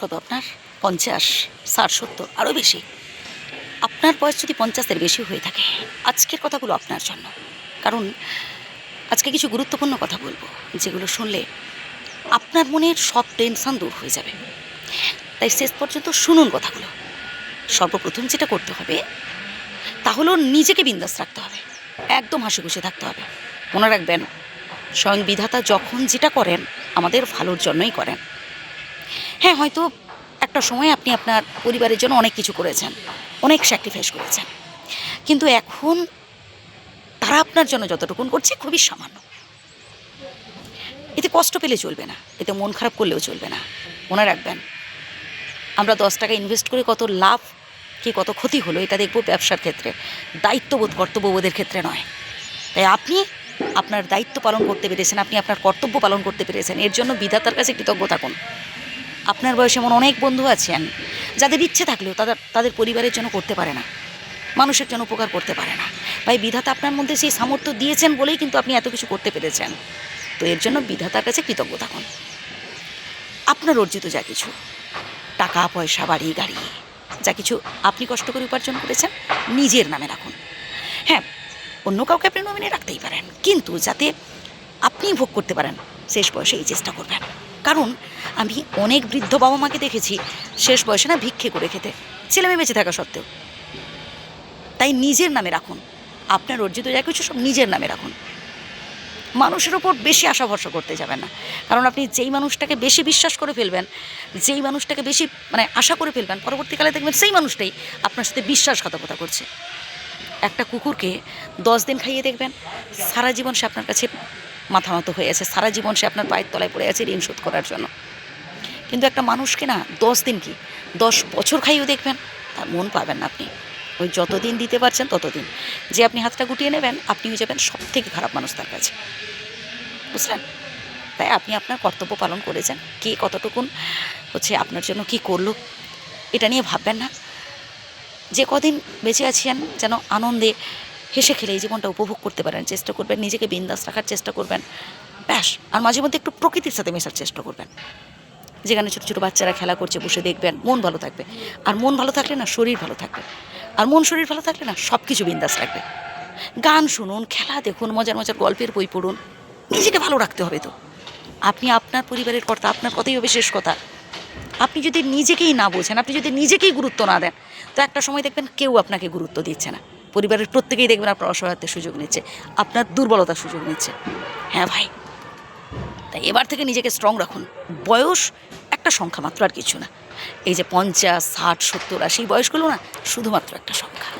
কত আপনার? পঞ্চাশ, ষাট, সত্তর আরও বেশি। আপনার বয়স যদি পঞ্চাশের বেশি হয়ে থাকে, আজকের কথাগুলো আপনার জন্য। কারণ আজকে কিছু গুরুত্বপূর্ণ কথা বলব, যেগুলো শুনলে আপনার মনের সব টেনশন দূর হয়ে যাবে। তাই শেষ পর্যন্ত শুনুন কথাগুলো। সর্বপ্রথম যেটা করতে হবে, তা হলো নিজেকে বিন্দাস রাখতে হবে। একদম হাসি খুশি থাকতে হবে। মনে রাখবেন, স্বয়ং বিধাতা যখন যেটা করেন, আমাদের ভালোর জন্যই করেন। হ্যাঁ হয়তো একটা সময় আপনি আপনার পরিবারের জন্য অনেক কিছু করেছেন, অনেক স্যাক্রিফাইস করেছেন। কিন্তু এখন তারা আপনার জন্য যতটুকুন করছে খুবই সামান্য। এতে কষ্ট পেলে চলবে না, এতে মন খারাপ করলেও চলবে না। মনে রাখবেন, আমরা দশ টাকা ইনভেস্ট করে কত লাভ কি কত ক্ষতি হলো, এটা দেখব ব্যবসার ক্ষেত্রে। দায়িত্ববোধ, কর্তব্যবোধের ক্ষেত্রে নয়। তাই আপনি আপনার দায়িত্ব পালন করতে পেরেছেন, আপনি আপনার কর্তব্য পালন করতে পেরেছেন। এর জন্য বিধাতার কাছে কৃতজ্ঞ থাকুন। আপনার বয়সে এমন অনেক বন্ধু আছেন, যাদের ইচ্ছে থাকলেও তাদের তাদের পরিবারের জন্য করতে পারে না। মানুষের জন্য উপকার করতে পারে না। ভাই, বিধাতা আপনার মধ্যে সেই সামর্থ্য দিয়েছেন বলেই কিন্তু আপনি এত কিছু করতে পেরেছেন। তো এর জন্য বিধাতার কাছে কৃতজ্ঞ থাকুন। আপনার অর্জিত যা কিছু, টাকা, পয়সা, বাড়ি, গাড়ি, যা কিছু আপনি কষ্ট করে উপার্জন করেছেন, নিজের নামে রাখুন। হ্যাঁ অন্য কাউকে আপনি নমিনে রাখতেই পারেন। কিন্তু যাতে আপনি ভোগ করতে পারেন, শেষ বয়সে এই চেষ্টা করবেন। কারণ আমি অনেক বৃদ্ধ বাবা মাকে দেখেছি, শেষ বয়সে না ভিক্ষে করে খেতে। ছেলে মেয়ে বেঁচে থাকা সত্ত্বেও। তাই নিজের নামে রাখুন। আপনার অর্জিত যা কিছু সব নিজের নামে রাখুন। মানুষের ওপর বেশি আশা ভরসা করতে যাবেন না। কারণ আপনি যেই মানুষটাকে বেশি বিশ্বাস করে ফেলবেন, যেই মানুষটাকে বেশি মানে আশা করে ফেলবেন, পরবর্তীকালে দেখবেন সেই মানুষটাই আপনার সাথে বিশ্বাসঘাতকতা করছে। একটা কুকুরকে দশ দিন খাইয়ে দেখবেন, সারা জীবন সে আপনার কাছে মাথা নত হয়ে আছে। সারা জীবন সে আপনার পায়ের তলায় পড়ে আছে ঋণ শোধ করার জন্য। কিন্তু একটা মানুষকে না, দশ দিন কি? দশ বছর খাইয়েও দেখবেন, তার মন পাবেন না আপনি। ওই যতদিন দিতে পারছেন ততদিন। যে আপনি হাতটা গুটিয়ে নেবেন আপনি হয়ে যাবেন সব থেকে খারাপ মানুষ তার কাছে। বুঝলেন? তাই আপনি আপনার কর্তব্য পালন করেছেন। কে কতটুকুন হচ্ছে আপনার জন্য কি করল, এটা নিয়ে ভাববেন না। যে কদিন বেঁচে আছেন যেন আনন্দে হেসে খেলে এই জীবনটা উপভোগ করতে পারেন, চেষ্টা করবেন, নিজেকে বিন্দাস রাখার চেষ্টা করবেন। ব্যাস, আর মাঝে মধ্যে একটু প্রকৃতির সাথে মেশার চেষ্টা করবেন। যেখানে ছোটো ছোটো বাচ্চারা খেলা করছে, বসে দেখবেন, মন ভালো থাকবে। আর মন ভালো থাকলে না শরীর ভালো থাকবে। আর মন, শরীর ভালো থাকলে না সব কিছু বিন্দাস রাখবে। গান শুনুন, খেলা দেখুন, মজার মজার গল্পের বই পড়ুন, নিজেকে ভালো রাখতে হবে তো। আপনি আপনার পরিবারের কর্তা, আপনার কথাই হবে শেষ কথা। আপনি যদি নিজেকেই না বোঝেন, আপনি যদি নিজেকেই গুরুত্ব না দেন, তো একটা সময় দেখবেন কেউ আপনাকে গুরুত্ব দিচ্ছে না। পরিবারের প্রত্যেকেই দেখবেন আপনার অসহায়তার সুযোগ নিচ্ছে, আপনার দুর্বলতার সুযোগ নিচ্ছে। হ্যাঁ ভাই। তাই এবার থেকে নিজেকে স্ট্রং রাখুন। বয়স একটা সংখ্যা মাত্র আর কিছু না। এই যে পঞ্চাশ, ষাট, সত্তর, আশি বয়সগুলো না শুধুমাত্র একটা সংখ্যা।